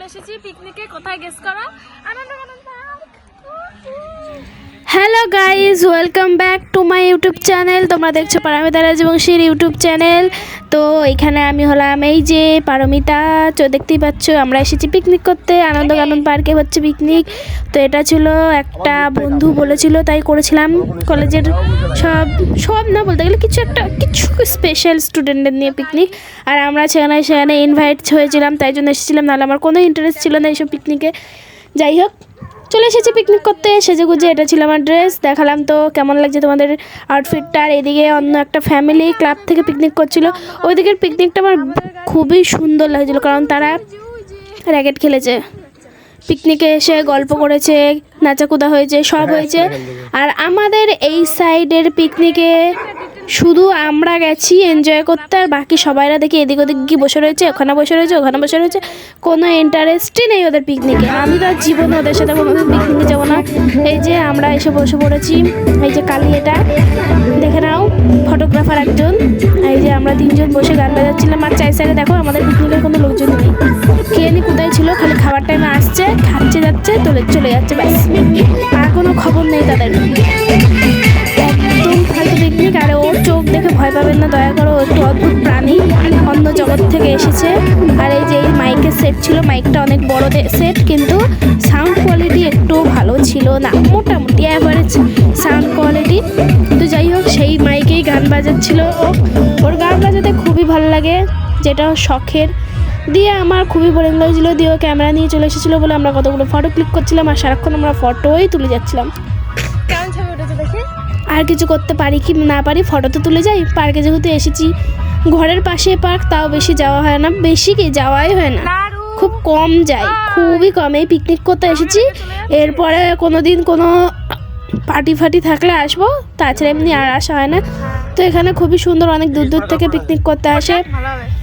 চলে এসেছি পিকনিকে কোথায় গেস করো? আনন্দ আনন্দ। Hello guys welcome back to my YouTube channel তোমরা দেখছ পারমিতা রাজবংশীর ইউটিউব চ্যানেল তো এখানে আমি হলাম এই যে পারমিতা। তো দেখতেই পাচ্ছ, আমরা এসেছি পিকনিক করতে। আনন্দ কানন পার্কে হচ্ছে পিকনিক তো এটা ছিল একটা বন্ধু বলেছিল, তাই করেছিলাম। কলেজের সব সব না বলতে গেলে কিছু একটা, কিছু স্পেশাল স্টুডেন্টদের নিয়ে পিকনিক আর আমরা সেখানে সেখানে ইনভাইট হয়েছিলাম, তাই জন্য এসেছিলাম। নাহলে আমার কোনো ইন্টারেস্ট ছিল না এইসব পিকনিকে যাই হোক চলে এসেছি পিকনিক করতে। সেজে গুজে এটা ছিল আমার ড্রেস দেখালাম তো কেমন লাগছে তোমাদের আউটফিটটা আর এদিকে অন্য একটা ফ্যামিলি ক্লাব থেকে পিকনিক করছিল। ওই দিকের পিকনিকটা আমার খুবই সুন্দর লাগছিল কারণ তারা র্যাকেট খেলেছে। পিকনিকে এসে গল্প করেছে নাচাকুদা হয়েছে সব হয়েছে। আর আমাদের এই সাইডের পিকনিকে শুধু আমরা গেছি এনজয় করতে, আর বাকি সবাইরা দেখি এদিক ওদিক গিয়ে বসে রয়েছে, ওখানে বসে রয়েছে, ওখানে বসে রয়েছে। কোনো ইন্টারেস্টই নেই ওদের পিকনিকে আমি তো জীবনে ওদের সাথে কোনোদিন পিকনিকে যাব না। এই যে আমরা এসে বসে পড়েছি, এই যে কালি এটা। দেখে নাও ফটোগ্রাফার একজন। এই যে আমরা তিনজন বসে গান বাজাচ্ছিলাম। আর চাই সাইডে দেখো, আমাদের পিকনিকের কোনো লোকজন নেই। খেয়ে নি কোথায় ছিল, খালি খাবার টাইমে আসছে, খাচ্ছে যাচ্ছে তোলে চলে যাচ্ছে, ব্যাস। আর কোনো খবর নেই তাদের। দেখে না, দয়া করো, একটু অদ্ভুত প্রাণী অন্য জগৎ থেকে এসেছে। আর এই যে এই মাইকের সেট ছিল, মাইকটা অনেক বড় সেট কিন্তু সাউন্ড কোয়ালিটি একটু ভালো ছিল না, মোটামুটি অ্যাভারেজ সাউন্ড কোয়ালিটি তো যাই হোক, সেই মাইকেই গান বাজাচ্ছিল ওর গান বাজাতে খুবই ভালো লাগে, যেটা শখের। দিয়ে আমার খুবই বোরিং লাগছিল দিয়ে ক্যামেরা নিয়ে চলে এসেছিল বলে আমরা কতগুলো ফটো ক্লিক করছিলাম আর সারাক্ষণ আমরা ফটোই তুলে যাচ্ছিলাম। আর কিছু করতে পারি কি না পারি ফটো তো তুলে যাই। পার্কে যেহেতু এসেছি। ঘরের পাশে পার্ক তাও বেশি যাওয়া হয় না। বেশি কি যাওয়াই হয় না। খুব কম যাই। খুবই কম। এই পিকনিক করতে এসেছি। এরপরে কোনো দিন কোনো পার্টি ফাটি থাকলে আসব। তাছাড়া এমনি আর আসা হয় না। তো এখানে খুবই সুন্দর অনেক দূর দূর থেকে পিকনিক করতে আসে। ভালো হবে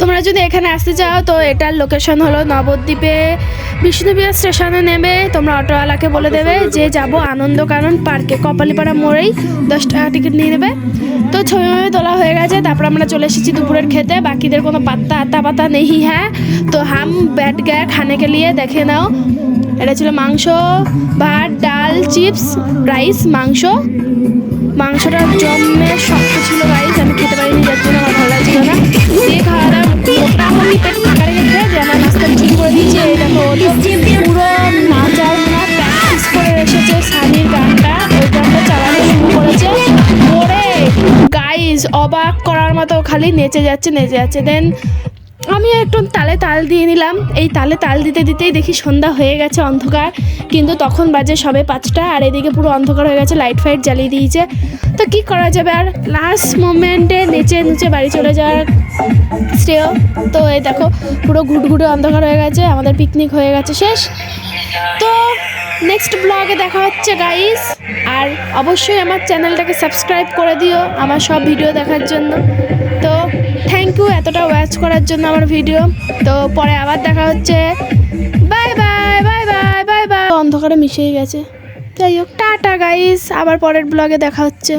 তোমরা যদি এখানে আসতে চাও, তো এটার লোকেশন হলো নবদ্বীপে। বিষ্ণুবিহার স্টেশনে নেবে, তোমরা অটোওয়ালাকে বলে দেবে যে যাব আনন্দকানন পার্কে, কপালিপাড়া মোড়েই দশ টাকা টিকিট নিয়ে নেবে। তো ছবি তোলা হয়ে গেছে, তারপর আমরা চলে এসেছি দুপুরের খেতে, বাকিদের কোনো পাত্তা আত্তা পাতা নেই হ্যাঁ। তো হাম ব্যাট গ্যা খানেকে নিয়ে দেখে নাও। এটা ছিল মাংস, ভাত, ডাল, চিপস, রাইস, মাংস। মাংসটা জমে শক্ত ছিল রাইস আমি খেতে পারিনি, যার জন্য আমার ভালো লাগছিল না। দিয়ে খাওয়া দাওয়া মোটামুটি পেট ফাঁকা রেখেছে যে আমার নাস্তা ঠিক করে দিয়েছে, এই পুরো নাচার প্র্যাকটিস করে এসেছে সানির গানটা, ওই গানটা চালানো শুরু করেছে। ওরে গাইজ অবাক করার মতো খালি নেচে যাচ্ছে নেচে যাচ্ছে। দেন আমি একটু তালে তাল দিয়ে নিলাম। এই তালে তাল দিতে দিতেই দেখি সন্ধ্যা হয়ে গেছে অন্ধকার, কিন্তু তখন বাজে সবে পাঁচটা আর এদিকে পুরো অন্ধকার হয়ে গেছে, লাইট ফাইট জ্বালিয়ে দিয়েছে। তো কি করা যাবে? আর লাস্ট মোমেন্টে নেচে নেচে বাড়ি চলে যাওয়ার শ্রেয়। তো এই দেখো, পুরো ঘুটঘুটে অন্ধকার হয়ে গেছে, আমাদের পিকনিক হয়ে গেছে শেষ। তো নেক্সট ব্লগে দেখা হচ্ছে গাইস আর অবশ্যই আমার চ্যানেলটাকে সাবস্ক্রাইব করে দিও আমার সব ভিডিও দেখার জন্য। তো থ্যাংক ইউ এতটা ওয়াচ করার জন্য আমার ভিডিও তো পরে আবার দেখা হচ্ছে। Bye bye bye bye bye bye অন্ধকারে মিশেই গেছে। যাই হোক, টাটা গাইস আবার পরের ব্লগে দেখা হচ্ছে।